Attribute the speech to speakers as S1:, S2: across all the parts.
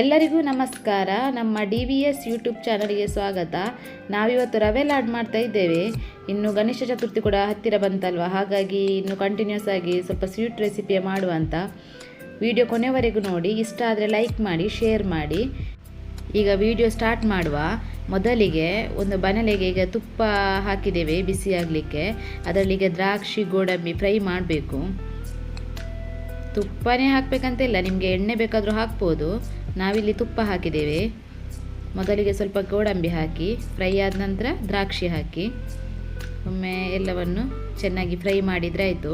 S1: ಎಲ್ಲರಿಗೂ ನಮಸ್ಕಾರ. ನಮ್ಮ ಡಿ ವಿ ಎಸ್ ಯೂಟ್ಯೂಬ್ ಚಾನಲ್ಗೆ ಸ್ವಾಗತ. ನಾವಿವತ್ತು ರವೆ ಲಾಡ್ ಮಾಡ್ತಾ ಇದ್ದೇವೆ. ಇನ್ನು ಗಣೇಶ ಚತುರ್ಥಿ ಕೂಡ ಹತ್ತಿರ ಬಂತಲ್ವ? ಹಾಗಾಗಿ ಇನ್ನು ಕಂಟಿನ್ಯೂಸ್ ಆಗಿ ಸ್ವಲ್ಪ ಸ್ವೀಟ್ ರೆಸಿಪಿಯ ಮಾಡುವ ಅಂತ. ವಿಡಿಯೋ ಕೊನೆವರೆಗೂ ನೋಡಿ. ಇಷ್ಟ ಆದರೆ ಲೈಕ್ ಮಾಡಿ ಶೇರ್ ಮಾಡಿ. ಈಗ ವಿಡಿಯೋ ಸ್ಟಾರ್ಟ್ ಮಾಡುವ. ಮೊದಲಿಗೆ ಒಂದು ಬನಲೆಗೆ ಈಗ ತುಪ್ಪ ಹಾಕಿದ್ದೇವೆ ಬಿಸಿ ಆಗಲಿಕ್ಕೆ. ಅದರಲ್ಲಿಗೆ ದ್ರಾಕ್ಷಿ, ಗೋಡಂಬಿ ಫ್ರೈ ಮಾಡಬೇಕು. ತುಪ್ಪನೇ ಹಾಕಬೇಕಂತಿಲ್ಲ, ನಿಮಗೆ ಎಣ್ಣೆ ಬೇಕಾದರೂ ಹಾಕ್ಬೋದು. ನಾವಿಲ್ಲಿ ತುಪ್ಪ ಹಾಕಿದ್ದೇವೆ. ಮೊದಲಿಗೆ ಸ್ವಲ್ಪ ಗೋಡಂಬಿ ಹಾಕಿ, ಫ್ರೈ ಆದ ನಂತರ ದ್ರಾಕ್ಷಿ ಹಾಕಿ, ಒಮ್ಮೆ ಎಲ್ಲವನ್ನು ಚೆನ್ನಾಗಿ ಫ್ರೈ ಮಾಡಿದರೆ ಆಯಿತು.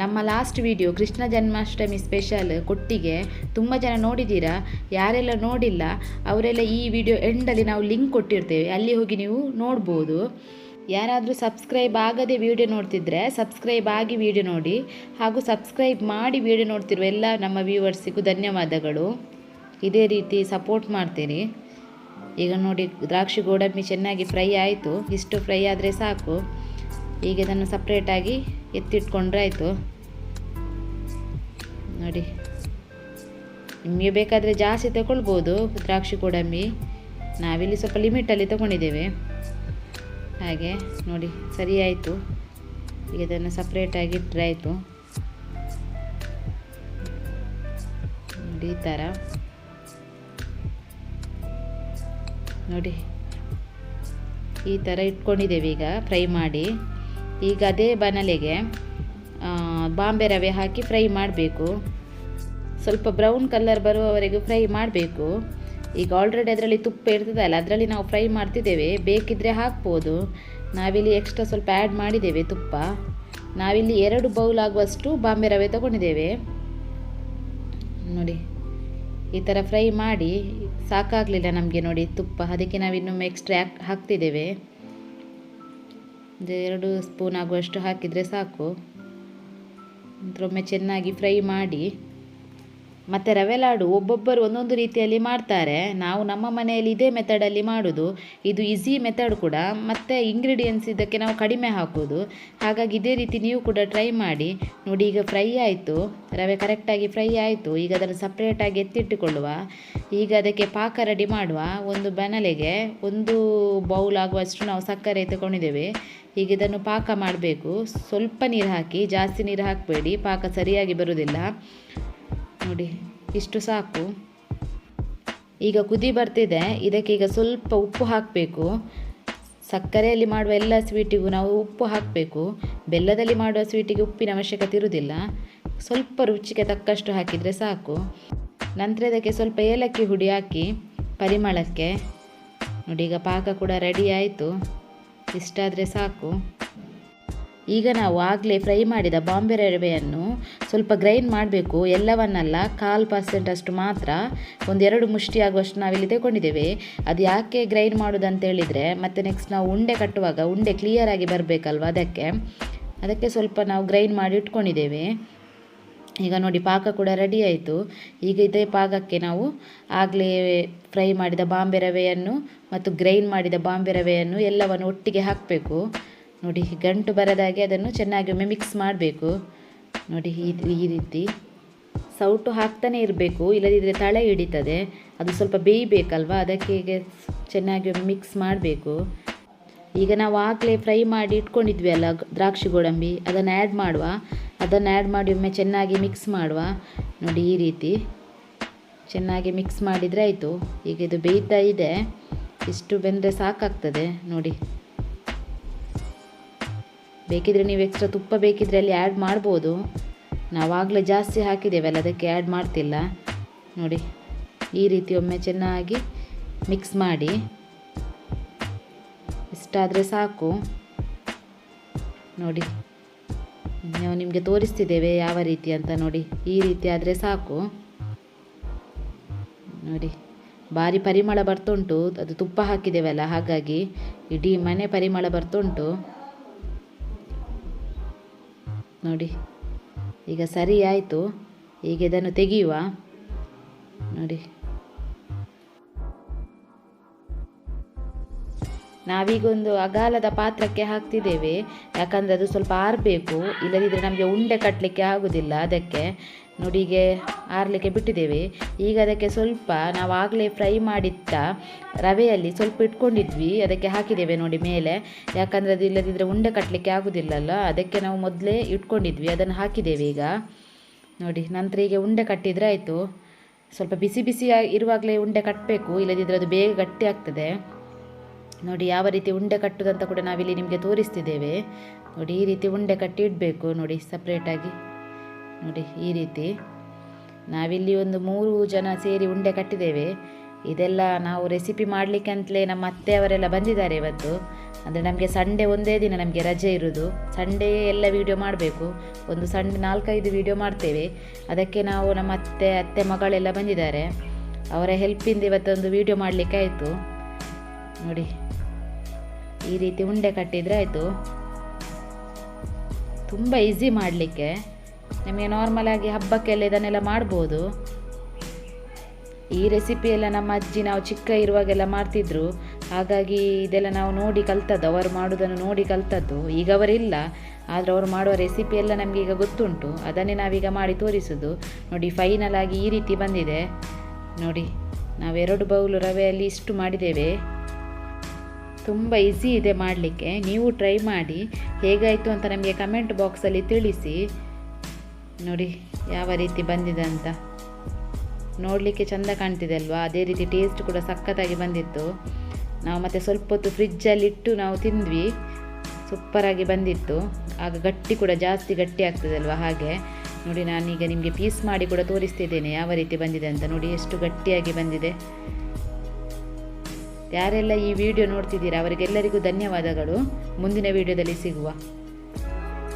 S1: ನಮ್ಮ last video, Krishna Janmashtami special ಕೊಟ್ಟಿಗೆ, ತುಂಬ ಜನ ನೋಡಿದ್ದೀರಾ? ಯಾರೆಲ್ಲ ನೋಡಿಲ್ಲ, ಅವರೆಲ್ಲ ಈ ವಿಡಿಯೋ ಎಂಡಲ್ಲಿ ನಾವು ಲಿಂಕ್ ಕೊಟ್ಟಿರ್ತೇವೆ. ಅಲ್ಲಿ ಹೋಗಿ ನೀವು ನೋಡ್ಬೋದು. ಯಾರಾದರೂ ಸಬ್ಸ್ಕ್ರೈಬ್ ಆಗದೆ ವಿಡಿಯೋ ನೋಡ್ತಿದ್ರೆ ಸಬ್ಸ್ಕ್ರೈಬ್ ಆಗಿ ವಿಡಿಯೋ ನೋಡಿ ಹಾಗೂ ಸಬ್ಸ್ಕ್ರೈಬ್ ಮಾಡಿ ವಿಡಿಯೋ ನೋಡ್ತಿರುವ ಎಲ್ಲ ನಮ್ಮ ವ್ಯೂವರ್ಸಿಗೂ ಧನ್ಯವಾದಗಳು. ಇದೇ ರೀತಿ ಸಪೋರ್ಟ್ ಮಾಡ್ತೀರಿ. ಈಗ ನೋಡಿ ದ್ರಾಕ್ಷಿ ಗೋಡಂಬಿ ಚೆನ್ನಾಗಿ ಫ್ರೈ ಆಯಿತು. ಇಷ್ಟು ಫ್ರೈ ಆದರೆ ಸಾಕು. ಈಗ ಇದನ್ನು ಸಪ್ರೇಟಾಗಿ ಎತ್ತಿಟ್ಕೊಂಡ್ರೆ ಆಯಿತು. ನೋಡಿ, ನಿಮಗೆ ಬೇಕಾದರೆ ಜಾಸ್ತಿ ತಗೊಳ್ಬೋದು ದ್ರಾಕ್ಷಿ ಗೋಡಂಬಿ. ನಾವಿಲ್ಲಿ ಸ್ವಲ್ಪ ಲಿಮಿಟಲ್ಲಿ ತಗೊಂಡಿದ್ದೇವೆ. ಹಾಗೆ ನೋಡಿ, ಸರಿ ಆಯಿತು. ಈಗ ಇದನ್ನು ಸಪ್ರೇಟಾಗಿ ಇಟ್ಟರೆ ಆಯಿತು. ನೋಡಿ, ಈ ಥರ. ನೋಡಿ, ಈ ಥರ ಇಟ್ಕೊಂಡಿದ್ದೇವೆ ಈಗ, ಫ್ರೈ ಮಾಡಿ. ಈಗ ಅದೇ ಬನಲೆಗೆ ಬಾಂಬೆ ರವೆ ಹಾಕಿ ಫ್ರೈ ಮಾಡಬೇಕು. ಸ್ವಲ್ಪ ಬ್ರೌನ್ ಕಲರ್ ಬರುವವರೆಗೂ ಫ್ರೈ ಮಾಡಬೇಕು. ಈಗ ಆಲ್ರೆಡಿ ಅದರಲ್ಲಿ ತುಪ್ಪ ಇರ್ತದಲ್ಲ, ಅದರಲ್ಲಿ ನಾವು ಫ್ರೈ ಮಾಡ್ತಿದ್ದೇವೆ. ಬೇಕಿದ್ದರೆ ಹಾಕ್ಬೋದು. ನಾವಿಲ್ಲಿ ಎಕ್ಸ್ಟ್ರಾ ಸ್ವಲ್ಪ ಆ್ಯಡ್ ಮಾಡಿದ್ದೇವೆ ತುಪ್ಪ. ನಾವಿಲ್ಲಿ ಎರಡು ಬೌಲ್ ಆಗುವಷ್ಟು ಬಾಂಬೆ ರವೆ ತಗೊಂಡಿದ್ದೇವೆ. ನೋಡಿ, ಈ ಥರ ಫ್ರೈ ಮಾಡಿ, ಸಾಕಾಗಲಿಲ್ಲ ನಮಗೆ ನೋಡಿ ತುಪ್ಪ. ಅದಕ್ಕೆ ನಾವು ಇನ್ನೊಮ್ಮೆ ಎಕ್ಸ್ಟ್ರಾ ಹಾಕ್ತಿದ್ದೇವೆ. ಎರಡು ಸ್ಪೂನ್ ಆಗುವಷ್ಟು ಹಾಕಿದರೆ ಸಾಕು. ಒಮ್ಮೆ ಚೆನ್ನಾಗಿ ಫ್ರೈ ಮಾಡಿ. ಮತ್ತು ರವೆ ಲಾಡು ಒಬ್ಬೊಬ್ಬರು ಒಂದೊಂದು ರೀತಿಯಲ್ಲಿ ಮಾಡ್ತಾರೆ. ನಾವು ನಮ್ಮ ಮನೆಯಲ್ಲಿ ಇದೇ ಮೆಥಡಲ್ಲಿ ಮಾಡೋದು. ಇದು ಈಸಿ ಮೆಥಡ್ ಕೂಡ. ಮತ್ತು ಇಂಗ್ರೀಡಿಯೆಂಟ್ಸ್ ಇದಕ್ಕೆ ನಾವು ಕಡಿಮೆ ಹಾಕೋದು. ಹಾಗಾಗಿ ಇದೇ ರೀತಿ ನೀವು ಕೂಡ ಟ್ರೈ ಮಾಡಿ. ನೋಡಿ, ಈಗ ಫ್ರೈ ಆಯಿತು. ರವೆ ಕರೆಕ್ಟಾಗಿ ಫ್ರೈ ಆಯಿತು. ಈಗ ಅದನ್ನು ಸಪ್ರೇಟಾಗಿ ಎತ್ತಿಟ್ಟುಕೊಳ್ಳುವ. ಈಗ ಅದಕ್ಕೆ ಪಾಕ ರೆಡಿ ಮಾಡುವ. ಒಂದು ಬನಲೆಗೆ ಒಂದು ಬೌಲ್ ಆಗುವಷ್ಟು ನಾವು ಸಕ್ಕರೆ ತಗೊಂಡಿದ್ದೇವೆ ಈಗ ಇದನ್ನು ಪಾಕ ಮಾಡಬೇಕು. ಸ್ವಲ್ಪ ನೀರು ಹಾಕಿ ಜಾಸ್ತಿ ನೀರು ಹಾಕಬೇಡಿ. ಪಾಕ ಸರಿಯಾಗಿ ಬರುವುದಿಲ್ಲ. ನೋಡಿ, ಇಷ್ಟು ಸಾಕು. ಈಗ ಕುದಿ ಬರ್ತಿದೆ, ಇದಕ್ಕೆ ಈಗ ಸ್ವಲ್ಪ ಉಪ್ಪು ಹಾಕಬೇಕು. ಸಕ್ಕರೆಯಲ್ಲಿ ಮಾಡುವ ಎಲ್ಲ ಸ್ವೀಟಿಗೂ ನಾವು ಉಪ್ಪು ಹಾಕಬೇಕು. ಬೆಲ್ಲದಲ್ಲಿ ಮಾಡುವ ಸ್ವೀಟಿಗೆ ಉಪ್ಪಿನ ಅವಶ್ಯಕತೆ ಇರುವುದಿಲ್ಲ. ಸ್ವಲ್ಪ ರುಚಿಗೆ ತಕ್ಕಷ್ಟು ಹಾಕಿದರೆ ಸಾಕು. ನಂತರ ಇದಕ್ಕೆ ಸ್ವಲ್ಪ ಏಲಕ್ಕಿ ಹುಡಿ ಹಾಕಿ, ಪರಿಮಳಕ್ಕೆ. ನೋಡಿ, ಈಗ ಪಾಕ ಕೂಡ ರೆಡಿ ಆಯಿತು. ಇಷ್ಟಾದರೆ ಸಾಕು. ಈಗ ನಾವು ಆಗಲೇ ಫ್ರೈ ಮಾಡಿದ ಬಾಂಬೆ ರವೆಯನ್ನು ಸ್ವಲ್ಪ ಗ್ರೈಂಡ್ ಮಾಡಬೇಕು. ಎಲ್ಲವನ್ನಲ್ಲ ಕಾಲು ಪರ್ಸೆಂಟ್ ಅಷ್ಟು ಮಾತ್ರ. ಒಂದೆರಡು ಮುಷ್ಟಿ ಆಗುವಷ್ಟು ನಾವಿಲ್ಲಿ ತಗೊಂಡಿದ್ದೇವೆ ಅದು ಯಾಕೆ ಗ್ರೈಂಡ್ ಮಾಡೋದು ಹೇಳಿದರೆ ಮತ್ತು ನೆಕ್ಸ್ಟ್ ನಾವು ಉಂಡೆ ಕಟ್ಟುವಾಗ, ಉಂಡೆ ಕ್ಲಿಯರಾಗಿ ಬರಬೇಕಲ್ವ ಅದಕ್ಕೆ. ಅದಕ್ಕೆ ಸ್ವಲ್ಪ ನಾವು ಗ್ರೈಂಡ್ ಮಾಡಿ ಇಟ್ಕೊಂಡಿದ್ದೇವೆ. ಈಗ ನೋಡಿ, ಪಾಕ ಕೂಡ ರೆಡಿ ಆಯಿತು. ಈಗ ಇದೇ ಪಾಕಕ್ಕೆ ನಾವು ಆಗಲೇ ಫ್ರೈ ಮಾಡಿದ ಬಾಂಬೆ ರವೆಯನ್ನು ಮತ್ತು ಗ್ರೈಂಡ್ ಮಾಡಿದ ಬಾಂಬೆ ರವೆಯನ್ನು ಎಲ್ಲವನ್ನು ಒಟ್ಟಿಗೆ ಹಾಕಬೇಕು. ನೋಡಿ, ಗಂಟು ಬರದಾಗೆ ಅದನ್ನು ಚೆನ್ನಾಗಿ ಒಮ್ಮೆ ಮಿಕ್ಸ್ ಮಾಡಬೇಕು. ನೋಡಿ, ಈ ಈ ರೀತಿ. ಸೌಟು ಹಾಕ್ತಾನೆ ಇರಬೇಕು ಇಲ್ಲದಿದ್ದರೆ ತಳೆ ಹಿಡಿತದೆ. ಅದು ಸ್ವಲ್ಪ ಬೇಯಬೇಕಲ್ವಾ? ಅದಕ್ಕೆ ಹೀಗೆ ಚೆನ್ನಾಗಿ ಮಿಕ್ಸ್ ಮಾಡಬೇಕು. ಈಗ ನಾವು ಆಗಲೇ ಫ್ರೈ ಮಾಡಿ ಇಟ್ಕೊಂಡಿದ್ವಿ ಅಲ್ಲ, ದ್ರಾಕ್ಷಿ ಗೋಡಂಬಿ. ಅದನ್ನು ಆ್ಯಡ್ ಮಾಡುವ. ಅದನ್ನು ಆ್ಯಡ್ ಮಾಡಿ ಒಮ್ಮೆ ಚೆನ್ನಾಗಿ ಮಿಕ್ಸ್ ಮಾಡುವ. ನೋಡಿ, ಈ ರೀತಿ. ಚೆನ್ನಾಗಿ ಮಿಕ್ಸ್ ಮಾಡಿದರೆ ಆಯಿತು. ಈಗ ಇದು ಬೇಯ್ತಾ ಇದೆ. ಇಷ್ಟು ಬೆಂದರೆ ಸಾಕಾಗ್ತದೆ. ನೋಡಿ. ಬೇಕಿದ್ರೆ ನೀವು ಎಕ್ಸ್ಟ್ರಾ ತುಪ್ಪ ಬೇಕಿದ್ರೆ ಅಲ್ಲಿ ಆ್ಯಡ್ ಮಾಡ್ಬೋದು. ನಾವಾಗಲೇ ಜಾಸ್ತಿ ಹಾಕಿದ್ದೇವಲ್ಲ ಅದಕ್ಕೆ ಆ್ಯಡ್ ಮಾಡ್ತಿಲ್ಲ. ನೋಡಿ, ಈ ರೀತಿ ಒಮ್ಮೆ ಚೆನ್ನಾಗಿ ಮಿಕ್ಸ್ ಮಾಡಿ. ಇಷ್ಟಾದರೆ ಸಾಕು. ನೋಡಿ, ನಾವು ನಿಮಗೆ ತೋರಿಸ್ತಿದ್ದೇವೆ ಯಾವ ರೀತಿ ಅಂತ ನೋಡಿ, ಈ ರೀತಿ ಆದರೆ ಸಾಕು. ನೋಡಿ, ಭಾರಿ ಪರಿಮಳ ಬರ್ತುಂಟು ಅದು ತುಪ್ಪ ಹಾಕಿದ್ದೇವಲ್ಲ ಹಾಗಾಗಿ ಇಡೀ ಮನೆ ಪರಿಮಳ ಬರ್ತುಂಟು ನೋಡಿ. ಈಗ ಸರಿ ಆಯಿತು. ಈಗ ಇದನ್ನು ತೆಗೆಯುವ. ನೋಡಿ. ನಾವೀಗ ಒಂದು ಅಗಾಲದ ಪಾತ್ರಕ್ಕೆ ಹಾಕ್ತಿದ್ದೇವೆ. ಯಾಕಂದರೆ ಅದು ಸ್ವಲ್ಪ ಆರಬೇಕು. ಇಲ್ಲದಿದ್ದರೆ ನಮಗೆ ಉಂಡೆ ಕಟ್ಟಲಿಕ್ಕೆ ಆಗೋದಿಲ್ಲ. ಅದಕ್ಕೆ ನುಡಿಗೆ ಆರಲಿಕ್ಕೆ ಬಿಟ್ಟಿದ್ದೇವೆ. ಈಗ ಅದಕ್ಕೆ ಸ್ವಲ್ಪ ನಾವು ಆಗಲೇ ಫ್ರೈ ಮಾಡಿದ್ದ ರವೆಯಲ್ಲಿ ಸ್ವಲ್ಪ ಇಟ್ಕೊಂಡಿದ್ವಿ. ಅದಕ್ಕೆ ಹಾಕಿದ್ದೇವೆ ನೋಡಿ ಮೇಲೆ. ಯಾಕಂದರೆ ಅದು ಇಲ್ಲದಿದ್ದರೆ ಉಂಡೆ ಕಟ್ಟಲಿಕ್ಕೆ ಆಗೋದಿಲ್ಲಲ್ಲ. ಅದಕ್ಕೆ ನಾವು ಮೊದಲೇ ಇಟ್ಕೊಂಡಿದ್ವಿ. ಅದನ್ನು ಹಾಕಿದ್ದೇವೆ ಈಗ. ನೋಡಿ, ನಂತರ ಈಗ ಉಂಡೆ ಕಟ್ಟಿದರೆ ಆಯಿತು. ಸ್ವಲ್ಪ ಬಿಸಿ ಬಿಸಿ ಇರುವಾಗಲೇ ಉಂಡೆ ಕಟ್ಟಬೇಕು ಇಲ್ಲದಿದ್ದರೆ ಅದು ಬೇಗ ಗಟ್ಟಿ ಆಗ್ತದೆ. ನೋಡಿ, ಯಾವ ರೀತಿ ಉಂಡೆ ಕಟ್ಟುದಂತ ಕೂಡ ನಾವಿಲ್ಲಿ ನಿಮಗೆ ತೋರಿಸ್ತಿದ್ದೇವೆ. ನೋಡಿ, ಈ ರೀತಿ ಉಂಡೆ ಕಟ್ಟಿ ಇಡಬೇಕು, ನೋಡಿ ಸಪ್ರೇಟಾಗಿ ನೋಡಿ, ಈ ರೀತಿ. ನಾವಿಲ್ಲಿ ಒಂದು ಮೂರು ಜನ ಸೇರಿ ಉಂಡೆ ಕಟ್ಟಿದ್ದೇವೆ. ಇದೆಲ್ಲ ನಾವು ರೆಸಿಪಿ ಮಾಡಲಿಕ್ಕೆ ಅಂತಲೇ ನಮ್ಮ ಅತ್ತೆಯವರೆಲ್ಲ ಬಂದಿದ್ದಾರೆ ಇವತ್ತು. ಅಂದರೆ ನಮಗೆ ಸಂಡೇ ಒಂದೇ ದಿನ ನಮಗೆ ರಜೆ ಇರೋದು. ಸಂಡೇ ಎಲ್ಲ ವೀಡಿಯೋ ಮಾಡಬೇಕು. ಒಂದು ಸಂಡೇ ನಾಲ್ಕೈದು ವೀಡಿಯೋ ಮಾಡ್ತೇವೆ. ಅದಕ್ಕೆ ನಾವು ನಮ್ಮ ಅತ್ತೆ ಅತ್ತೆ ಮಗಳೆಲ್ಲ ಬಂದಿದ್ದಾರೆ. ಅವರ ಹೆಲ್ಪಿಂದ ಇವತ್ತೊಂದು ವೀಡಿಯೋ ಮಾಡಲಿಕ್ಕೆ ಆಯಿತು. ನೋಡಿ ಈ ರೀತಿ ಉಂಡೆ ಕಟ್ಟಿದರೆ ಆಯಿತು. ತುಂಬ ಈಸಿ ಮಾಡಲಿಕ್ಕೆ. ನಮಗೆ ನಾರ್ಮಲಾಗಿ ಹಬ್ಬಕ್ಕೆಲ್ಲ ಇದನ್ನೆಲ್ಲ ಮಾಡ್ಬೋದು. ಈ ರೆಸಿಪಿ ಎಲ್ಲ ನಮ್ಮ ಅಜ್ಜಿ ನಾವು ಚಿಕ್ಕ ಇರುವಾಗೆಲ್ಲ ಮಾಡ್ತಿದ್ರು. ಹಾಗಾಗಿ ಇದೆಲ್ಲ ನಾವು ನೋಡಿ ಕಲ್ತದ್ದು, ಅವರು ಮಾಡೋದನ್ನು ನೋಡಿ ಕಲ್ತದ್ದು. ಈಗ ಅವರಿಲ್ಲ. ಆದರೆ ಅವರು ಮಾಡುವ ರೆಸಿಪಿ ಎಲ್ಲ ನಮಗೆ ಈಗ ಗೊತ್ತುಂಟು. ಅದನ್ನೇ ನಾವೀಗ ಮಾಡಿ ತೋರಿಸೋದು. ನೋಡಿ ಫೈನಲ್ ಆಗಿ ಈ ರೀತಿ ಬಂದಿದೆ. ನೋಡಿ, ನಾವೆರಡು ಬೌಲು ರವೆಯಲ್ಲಿ ಇಷ್ಟು ಮಾಡಿದ್ದೇವೆ. ತುಂಬ ಈಸಿ ಇದೆ ಮಾಡಲಿಕ್ಕೆ. ನೀವು ಟ್ರೈ ಮಾಡಿ. ಹೇಗಾಯಿತು ಅಂತ ನಮಗೆ ಕಮೆಂಟ್ ಬಾಕ್ಸಲ್ಲಿ ತಿಳಿಸಿ. ನೋಡಿ, ಯಾವ ರೀತಿ ಬಂದಿದೆ ಅಂತ. ನೋಡಲಿಕ್ಕೆ ಚೆಂದ ಕಾಣ್ತಿದೆ ಅಲ್ವಾ? ಅದೇ ರೀತಿ ಟೇಸ್ಟ್ ಕೂಡ ಸಖತ್ತಾಗಿ ಬಂದಿತ್ತು. ನಾವು ಮತ್ತೆ ಸ್ವಲ್ಪ ಹೊತ್ತು ಫ್ರಿಜ್ಜಲ್ಲಿಟ್ಟು ನಾವು ತಿಂದ್ವಿ. ಸೂಪರಾಗಿ ಬಂದಿತ್ತು. ಆಗ ಗಟ್ಟಿ ಕೂಡ ಜಾಸ್ತಿ ಗಟ್ಟಿ ಆಗ್ತದಲ್ವ ಹಾಗೆ? ನೋಡಿ, ನಾನೀಗ ನಿಮಗೆ ಪೀಸ್ ಮಾಡಿ ಕೂಡ ತೋರಿಸ್ತಿದ್ದೇನೆ. ಯಾವ ರೀತಿ ಬಂದಿದೆ ಅಂತ ನೋಡಿ, ಎಷ್ಟು ಗಟ್ಟಿಯಾಗಿ ಬಂದಿದೆ. ಯಾರೆಲ್ಲ ಈ ವಿಡಿಯೋ ನೋಡ್ತಿದ್ದೀರಾ ಅವರಿಗೆಲ್ಲರಿಗೂ ಧನ್ಯವಾದಗಳು. ಮುಂದಿನ ವಿಡಿಯೋದಲ್ಲಿ ಸಿಗುವ.